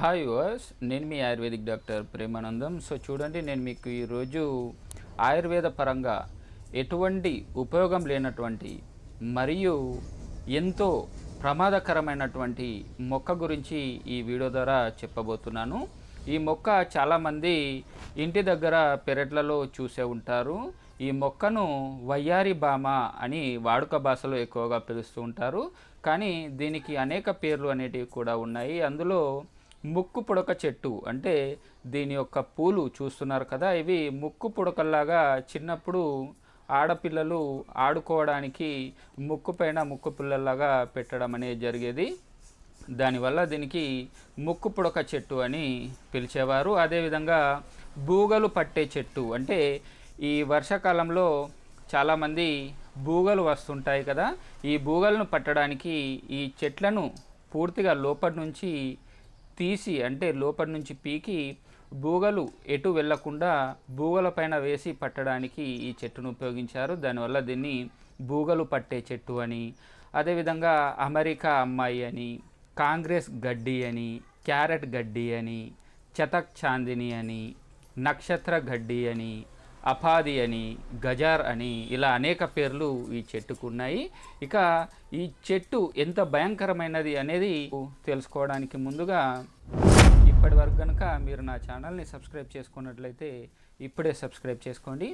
Hi వర్స్ నేను మీ ఆయుర్వేదిక్ డాక్టర్ ప్రేమానందం. సో చూడండి నేను మీకు ఈరోజు ఆయుర్వేద పరంగా ఎటువంటి ఉపయోగం లేనటువంటి మరియు ఎంతో ప్రమాదకరమైనటువంటి మొక్క గురించి ఈ వీడియో ద్వారా చెప్పబోతున్నాను. ఈ మొక్క చాలామంది ఇంటి దగ్గర పెరట్లలో చూసే ఉంటారు. ఈ మొక్కను వయ్యారి బామ అని వాడుక భాషలో ఎక్కువగా పిలుస్తూ ఉంటారు. కానీ దీనికి అనేక పేర్లు అనేటివి కూడా ఉన్నాయి. అందులో ముక్కు పుడక చెట్టు అంటే దీని యొక్క పూలు చూస్తున్నారు కదా ఇవి ముక్కు పుడకల్లాగా చిన్నప్పుడు ఆడపిల్లలు ఆడుకోవడానికి ముక్కు పైన ముక్కు పిల్లల్లాగా పెట్టడం అనేది జరిగేది. దానివల్ల దీనికి ముక్కు పుడక చెట్టు అని పిలిచేవారు. అదేవిధంగా బూగలు పట్టే చెట్టు అంటే ఈ వర్షాకాలంలో చాలామంది బూగలు వస్తుంటాయి కదా ఈ బూగలను పట్టడానికి ఈ చెట్లను పూర్తిగా లోపటి నుంచి తీసి అంటే లోపలి నుంచి పీకి బూగలు ఎటు వెళ్ళకుండా బూగల పైన వేసి పట్టడానికి ఈ చెట్టును ఉపయోగించారు. దానివల్ల దీన్ని బూగలు పట్టే చెట్టు అని అదేవిధంగా అమెరికా అమ్మాయి అని కాంగ్రెస్ గడ్డి అని క్యారెట్ గడ్డి అని చతక్ చాందిని అని నక్షత్ర గడ్డి అని అపాది అని గజార్ అని ఇలా అనేక పేర్లు ఈ చెట్టుకు ఉన్నాయి ఇక ఈ చెట్టు ఎంత భయంకరమైనది అనేది తెలుసుకోవడానికి ముందుగా ఇప్పటి వరకు కనుక మీరు నా ఛానల్ని సబ్స్క్రైబ్ చేసుకున్నట్లయితే ఇప్పుడే సబ్స్క్రైబ్ చేసుకోండి.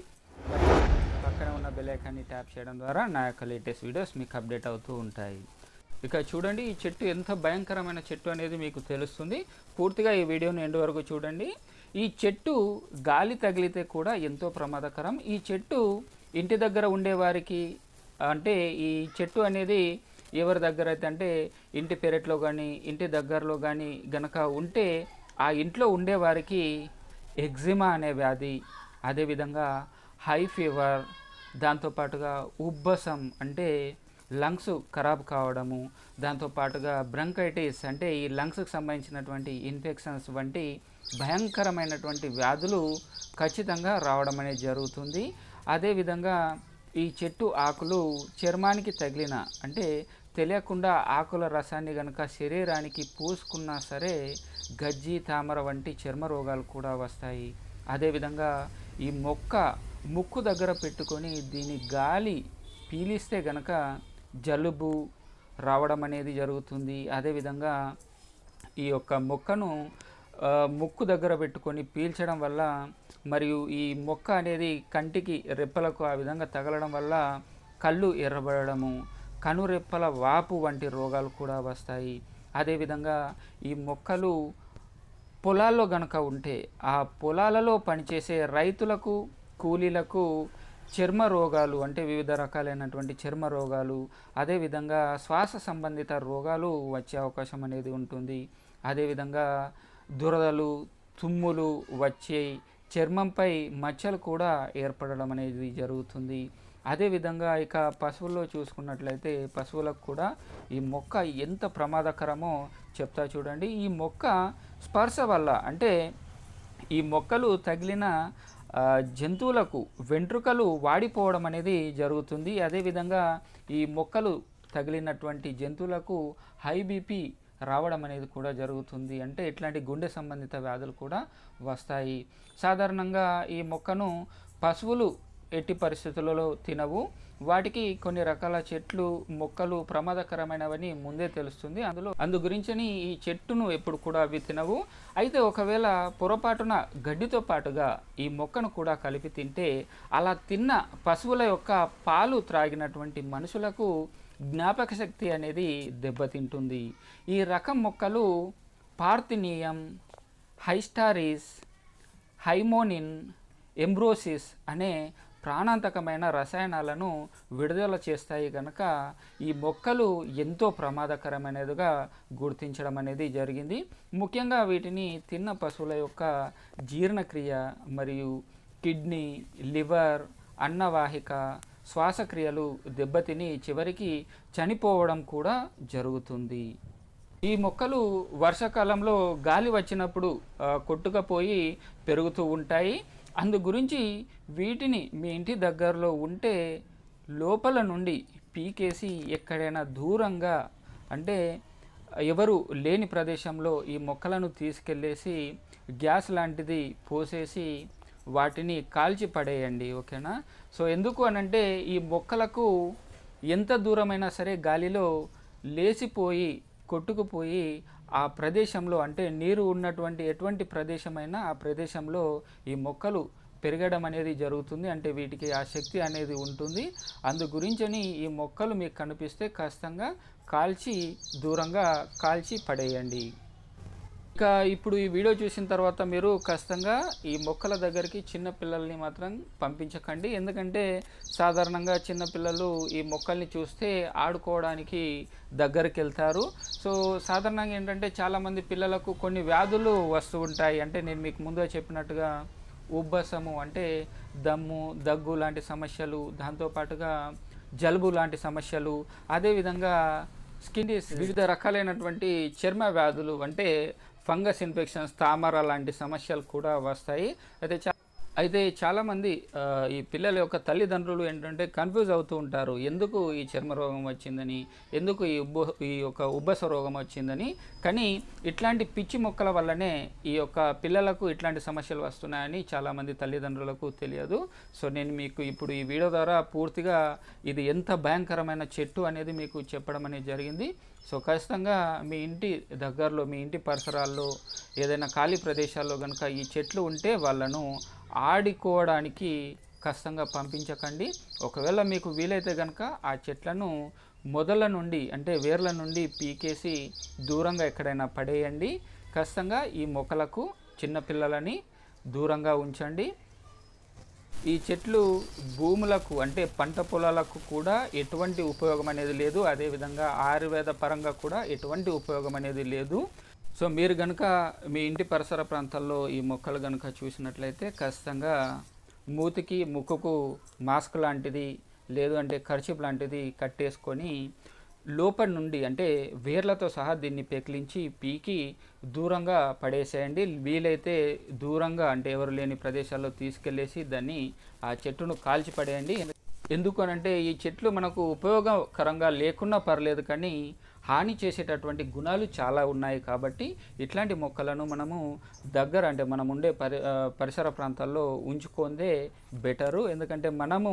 పక్కన ఉన్న బెలైకాన్ని ట్యాప్ చేయడం ద్వారా నా యొక్క లేటెస్ట్ వీడియోస్ మీకు అప్డేట్ అవుతూ ఉంటాయి. ఇక చూడండి ఈ చెట్టు ఎంత భయంకరమైన చెట్టు అనేది మీకు తెలుస్తుంది. పూర్తిగా ఈ వీడియోని ఎండ్ వరకు చూడండి. ఈ చెట్టు గాలి తగిలితే కూడా ఎంతో ప్రమాదకరం. ఈ చెట్టు ఇంటి దగ్గర ఉండేవారికి అంటే ఈ చెట్టు అనేది ఎవరి దగ్గర అయితే అంటే ఇంటి పెరట్లో కానీ ఇంటి దగ్గరలో కానీ గనక ఉంటే ఆ ఇంట్లో ఉండేవారికి ఎగ్జిమా అనే వ్యాధి అదేవిధంగా హై ఫీవర్ దాంతోపాటుగా ఉబ్బసం అంటే లంగ్స్ ఖరాబ్ కావడము దాంతోపాటుగా బ్రంకైటిస్ అంటే ఈ లంగ్స్కి సంబంధించినటువంటి ఇన్ఫెక్షన్స్ వంటి భయంకరమైనటువంటి వ్యాధులు ఖచ్చితంగా రావడం అనేది జరుగుతుంది. అదేవిధంగా ఈ చెట్టు ఆకులు చర్మానికి తగిలిన అంటే తెలియకుండా ఆకుల రసాన్ని కనుక శరీరానికి పూసుకున్నా సరే గజ్జి తామర వంటి చర్మ రోగాలు కూడా వస్తాయి. అదేవిధంగా ఈ మొక్క ముక్కు దగ్గర పెట్టుకొని దీని గాలి పీలిస్తే గనక జలుబు రావడం అనేది జరుగుతుంది. అదేవిధంగా ఈ యొక్క మొక్కను ముక్కు దగ్గర పెట్టుకొని పీల్చడం వల్ల మరియు ఈ మొక్క అనేది కంటికి రెప్పలకు ఆ విధంగా తగలడం వల్ల కళ్ళు ఎర్రబడము కనురెప్పల వాపు వంటి రోగాలు కూడా వస్తాయి. అదేవిధంగా ఈ మొక్కలు పొలాల్లో గనక ఉంటే ఆ పొలాలలో పనిచేసే రైతులకు కూలీలకు చర్మ రోగాలు అంటే వివిధ రకాలైనటువంటి చర్మ రోగాలు అదేవిధంగా శ్వాస సంబంధిత రోగాలు వచ్చే అవకాశం అనేది ఉంటుంది. అదేవిధంగా దురదలు తుమ్ములు వచ్చే చర్మంపై మచ్చలు కూడా ఏర్పడడం అనేది జరుగుతుంది. అదేవిధంగా ఇక పశువుల్లో చూసుకున్నట్లయితే పశువులకు కూడా ఈ మొక్క ఎంత ప్రమాదకరమో చెప్తా చూడండి. ఈ మొక్క స్పర్శ వల్ల అంటే ఈ మొక్కలు తగిలిన జంతువులకు వెంట్రుకలు వాడిపోవడం అనేది జరుగుతుంది. అదేవిధంగా ఈ మొక్కలు తగిలినటువంటి జంతువులకు హై బీపీ రావడం అనేది కూడా జరుగుతుంది. అంటే ఇట్లాంటి గుండె సంబంధిత వ్యాధులు కూడా వస్తాయి. సాధారణంగా ఈ మొక్కను పశువులు ఎట్టి పరిస్థితులలో తినవు. వాటికి కొన్ని రకాల చెట్లు మొక్కలు ప్రమాదకరమైనవని ముందే తెలుస్తుంది. అందులో అందు గురించని ఈ చెట్టును ఎప్పుడు కూడా అవి తినవు. అయితే ఒకవేళ పొరపాటున గడ్డితో పాటుగా ఈ మొక్కను కూడా కలిపి తింటే అలా తిన్న పశువుల యొక్క పాలు త్రాగినటువంటి మనుషులకు జ్ఞాపక శక్తి అనేది దెబ్బతింటుంది. ఈ రకం మొక్కలు పార్థినియం హైస్టారిస్ హైమోనిన్ ఎంబ్రోసిస్ అనే ప్రాణాంతకమైన రసాయనాలను విడుదల చేస్తాయి కనుక ఈ మొక్కలు ఎంతో ప్రమాదకరమైనదిగా గుర్తించడం అనేది జరిగింది. ముఖ్యంగా వీటిని తిన్న పశువుల యొక్క జీర్ణక్రియ మరియు కిడ్నీ లివర్ అన్నవాహిక శ్వాసక్రియలు దెబ్బతిని చివరికి చనిపోవడం కూడా జరుగుతుంది. ఈ మొక్కలు వర్షాకాలంలో గాలి వచ్చినప్పుడు కొట్టుకపోయి పెరుగుతూ ఉంటాయి. అందు గురించి వీటిని మీ ఇంటి దగ్గరలో ఉంటే లోపల నుండి పీకేసి ఎక్కడైనా దూరంగా అంటే ఎవరు లేని ప్రదేశంలో ఈ మొక్కలను తీసుకెళ్ళేసి గ్యాస్ లాంటిది పోసేసి వాటిని కాల్చి పడేయండి ఓకేనా? సో ఎందుకు అనంటే ఈ మొక్కలకు ఎంత దూరమైనా సరే గాలిలో లేచిపోయి కొట్టుకుపోయి ఆ ప్రదేశంలో అంటే నీరు ఉన్నటువంటి ఎటువంటి ప్రదేశమైనా ఆ ప్రదేశంలో ఈ మొక్కలు పెరగడం అనేది జరుగుతుంది. అంటే వీటికి ఆ శక్తి అనేది ఉంటుంది. అందు గురించని ఈ మొక్కలు మీకు కనిపిస్తే ఖచ్చితంగా కాల్చి దూరంగా కాల్చి పడేయండి. ఇక ఇప్పుడు ఈ వీడియో చూసిన తర్వాత మీరు ఖచ్చితంగా ఈ మొక్కల దగ్గరికి చిన్న పిల్లల్ని మాత్రం పంపించకండి. ఎందుకంటే సాధారణంగా చిన్నపిల్లలు ఈ మొక్కల్ని చూస్తే ఆడుకోవడానికి దగ్గరికి వెళ్తారు. సో సాధారణంగా ఏంటంటే చాలామంది పిల్లలకు కొన్ని వ్యాధులు వస్తూ ఉంటాయి. అంటే నేను మీకు ముందుగా చెప్పినట్టుగా ఉబ్బసము అంటే దమ్ము దగ్గు లాంటి సమస్యలు దాంతోపాటుగా జలుబు లాంటి సమస్యలు అదేవిధంగా స్కిన్ డిసీజ్ వివిధ రకాలైనటువంటి చర్మ వ్యాధులు అంటే ఫంగస్ ఇన్ఫెక్షన్స్ తామర లాంటి సమస్యలు కూడా వస్తాయి. అయితే చా అయితే చాలామంది ఈ పిల్లల యొక్క తల్లిదండ్రులు ఏంటంటే కన్ఫ్యూజ్ అవుతూ ఉంటారు. ఎందుకు ఈ చర్మ రోగం వచ్చిందని? ఎందుకు ఈ ఉబ్బ ఈ యొక్క ఉబ్బస రోగం వచ్చిందని? కానీ ఇట్లాంటి పిచ్చి మొక్కల వల్లనే ఈ యొక్క పిల్లలకు ఇట్లాంటి సమస్యలు వస్తున్నాయని చాలామంది తల్లిదండ్రులకు తెలియదు. సో నేను మీకు ఇప్పుడు ఈ వీడియో ద్వారా పూర్తిగా ఇది ఎంత భయంకరమైన చెట్టు అనేది మీకు చెప్పడం అనేది జరిగింది. సో ఖచ్చితంగా మీ ఇంటి దగ్గరలో మీ ఇంటి పరిసరాల్లో ఏదైనా ఖాళీ ప్రదేశాల్లో కనుక ఈ చెట్లు ఉంటే వాళ్ళను ఆడుకోవడానికి కష్టంగా పంపించకండి. ఒకవేళ మీకు వీలైతే కనుక ఆ చెట్లను మొదల నుండి అంటే వేర్ల నుండి పీకేసి దూరంగా ఎక్కడైనా పడేయండి. ఖచ్చితంగా ఈ మొక్కలకు చిన్నపిల్లలని దూరంగా ఉంచండి. ఈ చెట్లు భూములకు అంటే పంట పొలాలకు కూడా ఎటువంటి ఉపయోగం అనేది లేదు. అదేవిధంగా ఆయుర్వేద పరంగా కూడా ఎటువంటి ఉపయోగం అనేది లేదు. సో మీరు కనుక మీ ఇంటి పరిసర ప్రాంతాల్లో ఈ మొక్కలు కనుక చూసినట్లయితే ఖచ్చితంగా మూతికి ముక్కుకు మాస్క్ లాంటిది లేదు అంటే ఖర్చిప్ లాంటిది కట్టేసుకొని లోపల నుండి అంటే వేర్లతో సహా దీన్ని పెకిలించి పీకి దూరంగా పడేసేయండి. వీలైతే దూరంగా అంటే ఎవరు లేని ప్రదేశాల్లో తీసుకెళ్ళేసి దాన్ని ఆ చెట్టును కాల్చి పడేయండి. ఈ చెట్లు మనకు ఉపయోగకరంగా లేకున్నా పర్లేదు కానీ హాని చేసేటటువంటి గుణాలు చాలా ఉన్నాయి కాబట్టి ఇట్లాంటి మొక్కలను మనము దగ్గర అంటే మనం ఉండే పరి పరిసర ప్రాంతాల్లో ఉంచుకుందే బెటరు. ఎందుకంటే మనము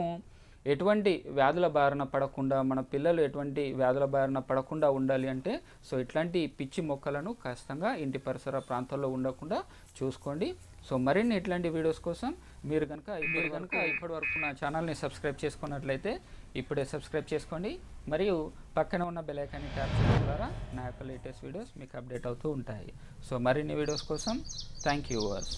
ఎటువంటి వ్యాధుల బారిన పడకుండా మన పిల్లలు ఎటువంటి వ్యాధుల బారిన పడకుండా ఉండాలి అంటే సో ఇట్లాంటి పిచ్చి మొక్కలను ఖచ్చితంగా ఇంటి పరిసర ప్రాంతాల్లో ఉండకుండా చూసుకోండి. సో మరిన్ని ఇట్లాంటి వీడియోస్ కోసం మీరు కనుక మీరు కనుక ఇప్పటి వరకు నా ఛానల్ని సబ్స్క్రైబ్ చేసుకున్నట్లయితే ఇప్పుడే సబ్స్క్రైబ్ చేసుకోండి. మరియు పక్కన ఉన్న బెలైకాన్ని ట్యాప్ చేయడం ద్వారా నా యొక్క లేటెస్ట్ వీడియోస్ మీకు అప్డేట్ అవుతూ ఉంటాయి. సో మరిన్ని వీడియోస్ కోసం థ్యాంక్ యూ వర్స్